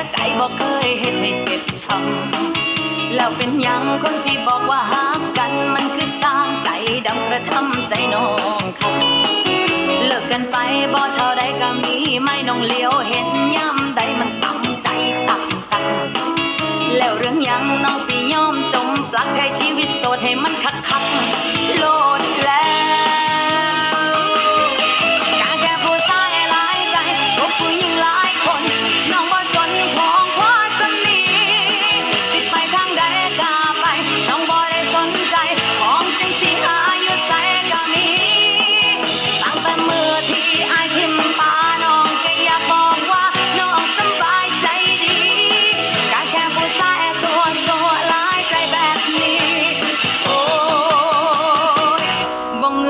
ยใจบอกเคยเห็นให้เจ็บช้ำแล้วเป็นยังคนที่บอกว่าหักกันมันคือสร้างใจดำกระทำใจน้องค่ะเลิกกันไปบ่เท่าไรก็มีไม่น้องเลี้ยวเห็นย่ำใดมันต่ำใจต่ำต่ำแล้วเรื่องยังน้องสิยอมจมปลักใช้ชีวิตโสดให้มันคักคัก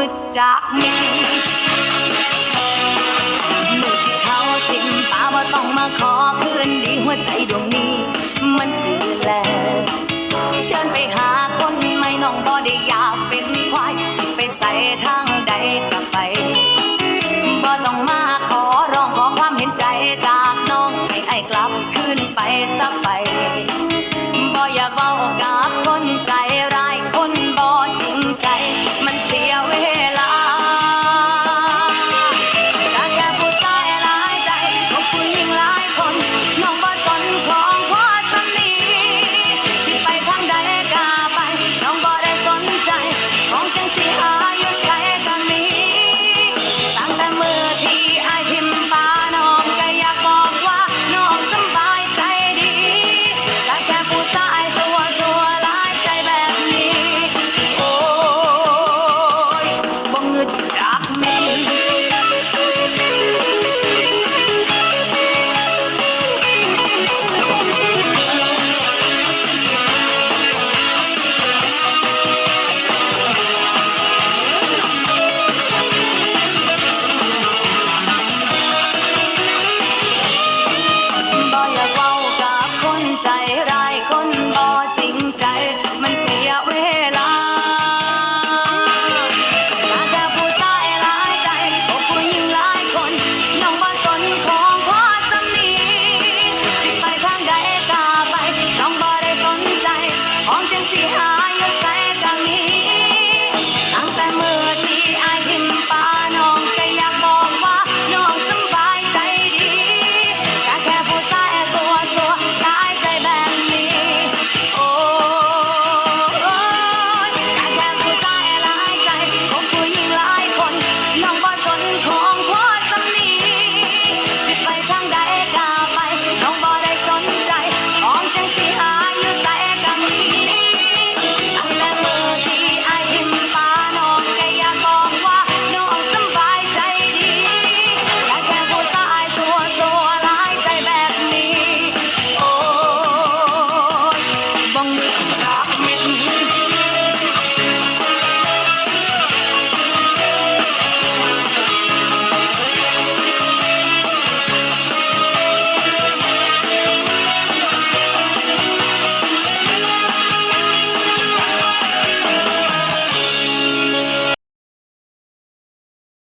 ดจากนี้มือที่เขาทิ้งตาว่าต้องมาขอคืนดีหัวใจดวงนี้ มันจืดแล้วเชิญไปหาคนไม่น้องบ่ได้อยากเป็นควายสิไปใส่ทางใดก็ไป যায় long.